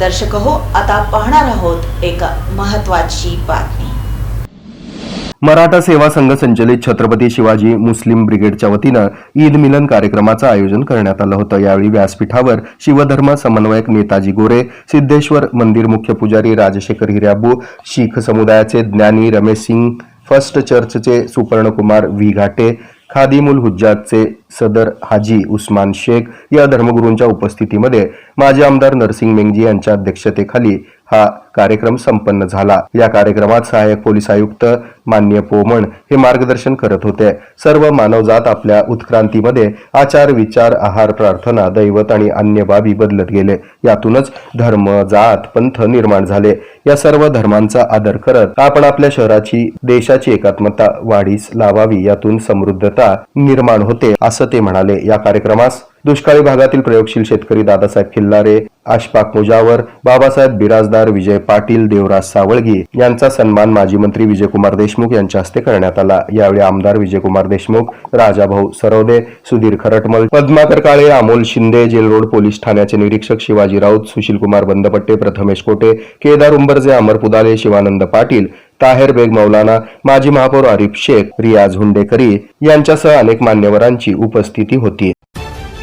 दर्शक हो आता पाहणार आहोत एक महत्वाची बातमी. मराठा सेवा संघ संचलित छत्रपती शिवाजी मुस्लिम ब्रिगेडच्या वतीनं ईद मिलन कार्यक्रमाचं आयोजन करण्यात आलं होतं. यावेळी व्यासपीठावर शिवधर्म समन्वयक नेताजी गोरे सिद्धेश्वर मंदिर मुख्य पुजारी राजशेखर हिराबू शीख समुदायाचे ज्ञानी रमेश सिंग फर्स्ट चर्चचे सुपर्णकुमार व्ही घाटे खादिमुल हुज्जातचे सदर हाजी उस्मान शेख या धर्मगुरूंच्या उपस्थितीमध्ये माजी आमदार नरसिंग मेंगजी यांच्या अध्यक्षतेखाली हा कार्यक्रम संपन्न झाला. या कार्यक्रमात सहाय्यक पोलीस आयुक्त मान्य पोमण हे मार्गदर्शन करत होते. सर्व मानवजात आपल्या उत्क्रांतीमध्ये आचार विचार आहार प्रार्थना दैवत आणि अन्य बाबी बदलत गेले. यातूनच धर्म जात पंथ निर्माण झाले. या सर्व धर्मांचा आदर करत आपण आपल्या शहराची देशाची एकात्मता वाढीस लावावी. यातून समृद्धता निर्माण होते असं ते म्हणाले. या कार्यक्रमास दुष्काळी भागातील प्रयोगशील शेतकरी दादासाहेब खिल्लारे आशपाक मुजावर बाबासाहेब बिराजदार विजय पाटील देवराज सावळगी यांचा सन्मान माजी मंत्री विजयकुमार देशमुख यांच्या हस्ते करण्यात आला. यावेळी आमदार Vijaykumar Deshmukh Rajabhau Sarvade Sudhir Kharatmal Padmakar Kale Amol Shinde jail road police ठाण्याचे निरीक्षक शिवाजी राऊत सुशीलकुमार बंदपट्टे प्रथमेश कोटे केदार उंबरजे अमर पुदाले शिवानंद पाटील ताहेर बेग मौलाना माजी महापौर आरिफ शेख रियाज हुंडेकरी यांच्यासह अनेक मान्यवरांची उपस्थिती होती.